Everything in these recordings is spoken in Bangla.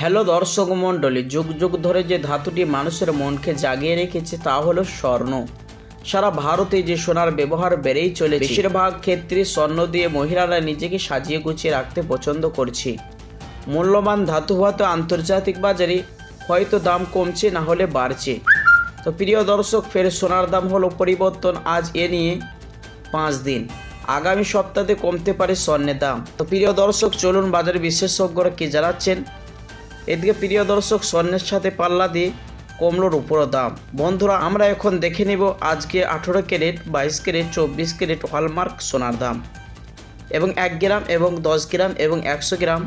হ্যালো দর্শক মণ্ডলী যুগ যুগ ধরে যে ধাতুটি মানুষের মনকে জাগিয়ে রেখেছে তা হলো স্বর্ণ। সারা ভারতে যে সোনার ব্যবহার বেড়েই চলেছে। বেশিরভাগ ক্ষেত্রে স্বর্ণ দিয়ে মহিলারা নিজেকে সাজিয়ে গুছিয়ে রাখতে পছন্দ করছে। মূল্যবান ধাতু হয়তো আন্তর্জাতিক বাজারে হয়তো দাম কমছে না হলে বাড়ছে। তো প্রিয় দর্শক ফের সোনার দাম হলো পরিবর্তন আজ এ নিয়ে পাঁচ দিন। আগামী সপ্তাহে কমতে পারে স্বর্ণের দাম। তো প্রিয় দর্শক চলুন বাজারে বিশেষজ্ঞরা কি জানাচ্ছেন? এদিকে প্রিয় দর্শক, স্বর্ণের সাথে পাল্লা দিয়ে কমলোর উপরও দাম। বন্ধুরা, আমরা এখন দেখে নেব আজকে আঠেরো ক্যারেট, বাইশ ক্যারেট, চব্বিশ ক্যারেট হলমার্ক সোনার দাম। এবং এক গ্রাম এবং দশ গ্রাম এবং একশো গ্রাম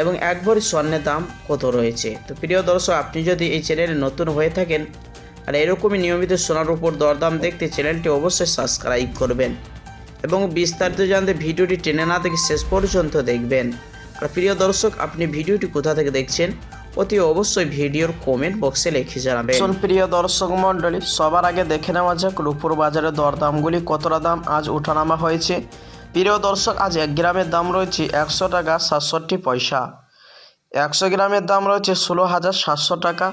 এবং এক ভরি স্বর্ণের দাম কত রয়েছে? তো প্রিয় দর্শক, আপনি যদি এই চ্যানেলে নতুন হয়ে থাকেন, আর এরকমই নিয়মিত সোনার উপর দরদাম দেখতে চ্যানেলটি অবশ্যই সাবস্ক্রাইব করবেন এবং বিস্তারিত জানতে ভিডিওটি টেনে না থেকে শেষ পর্যন্ত দেখবেন। আর প্রিয় দর্শক, আপনি ভিডিওটি কোথা থেকে দেখছেন? অতি অবশ্যই ভিডিওর কমেন্ট বক্সে লিখে জানাবেন। প্রিয় দর্শক মণ্ডলী, সবার আগে দেখে নেওয়া যাক রূপুর বাজারে দরদামগুলি কতটা দাম আজ ওঠানামা হয়েছে। প্রিয় দর্শক, আজ এক গ্রামের দাম রয়েছে একশো টাকা সাতষট্টি পয়সা। একশো গ্রামের দাম রয়েছে ষোলো হাজার সাতশো টাকা।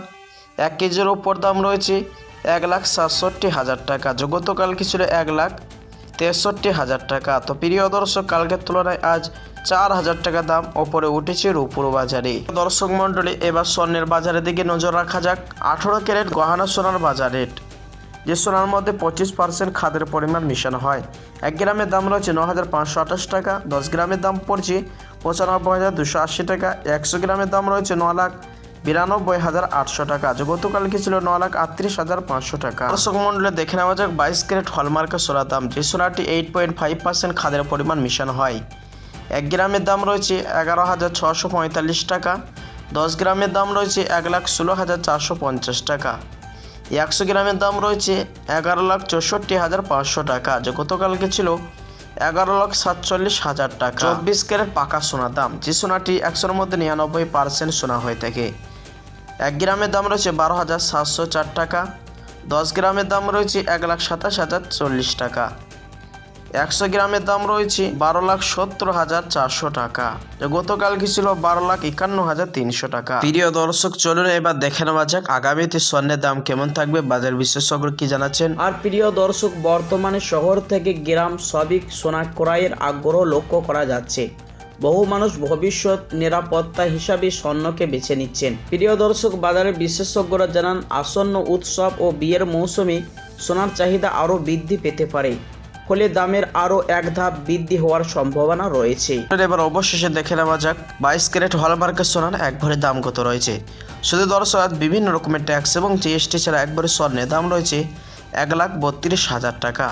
এক কেজির ওপর দাম রয়েছে এক লাখ সাতষট্টি হাজার টাকা। যে গতকালকে ছিল এক লাখ তেষট্টি হাজার টাকা। তো প্রিয় দর্শক, কালকের তুলনায় আজ চার হাজার টাকা দাম, ওপরে উঠেছে রূপুর বাজারে। দর্শক মণ্ডলী, এবার স্বর্ণের বাজারের দিকে নজর রাখা যাক। আঠেরো ক্যারেট গহনা সোনার বাজার রেট, যে সোনার মধ্যে পঁচিশ পার্সেন্ট খাদের পরিমাণ মিশানো হয়। এক গ্রামের দাম রয়েছে ন হাজার পাঁচশো আঠাশ টাকা, দশ গ্রামের দাম পড়ছে পঁচানব্বই হাজার দুশো আশি টাকা। একশো গ্রামের দাম রয়েছে ন লাখ বিরানব্বই হাজার আটশো টাকা। যে গতকালকে ছিল ন লাখ আটত্রিশ হাজার পাঁচশো টাকা। দর্শক মন্ডলে দেখে নেওয়া যাক বাইশ ক্যারেট হলমার্কের সোনার দাম। যে সোনাটি এইট পয়েন্ট ফাইভ পার্সেন্ট খাদের পরিমাণ মিশানো হয়। এক গ্রামের দাম রয়েছে এগারো হাজার ছশো পঁয়তাল্লিশ টাকা। দশ গ্রামের দাম রয়েছে এক লাখ ষোলো হাজার চারশো পঞ্চাশ টাকা। একশো গ্রামের দাম রয়েছে এগারো লাখ চৌষট্টি হাজার পাঁচশো টাকা। যে গতকালকে ছিল এগারো লাখ সাতচল্লিশ হাজার টাকা। চব্বিশ ক্যারেট পাকা সোনার দাম। যে সোনাটি একশোর মধ্যে নিরানব্বই পার্সেন্ট সোনা হয়ে থাকে। এক গ্রামের দাম রয়েছে বারো হাজার সাতশো চার টাকা, দশ গ্রামের দাম রয়েছে এক লাখ সাতাশ হাজার চল্লিশ টাকা, একশো গ্রামের দাম রয়েছে বারো লাখ সত্তর হাজার চারশো টাকা যা গতকালকে ছিল বারো লাখ একান্ন হাজার তিনশো টাকা। প্রিয় দর্শক, চলুন এবার দেখে নেওয়া যাক আগামীতে স্বর্ণের দাম কেমন থাকবে, বাজার বিশেষজ্ঞ কি জানাচ্ছেন? আর প্রিয় দর্শক, বর্তমানে শহর থেকে গ্রাম সবিক সোনা ক্রয়ের আগ্রহ লক্ষ্য করা যাচ্ছে। বহু মানুষ ভবিষ্যৎ নিরাপত্তা হিসাবে স্বর্ণকে বেছে নিচ্ছেন। প্রিয় দর্শক বাজারের বিশেষজ্ঞরা জানান, আসন্ন উৎসব ও বিয়ের মৌসুমে সোনার চাহিদা আরও বৃদ্ধি পেতে পারে। ফলে দামের আরও এক ধাপ বৃদ্ধি হওয়ার সম্ভাবনা রয়েছে। এবার অবশেষে দেখে নেওয়া যাক, বাইশ ক্যারেট হলমার্কের সোনার এক ভরি দাম কত রয়েছে। শুধু দর্শক বিভিন্ন রকমের ট্যাক্স এবং জিএসটি ছাড়া এক ভরি স্বর্ণের দাম রয়েছে এক লাখ বত্রিশ হাজার টাকা।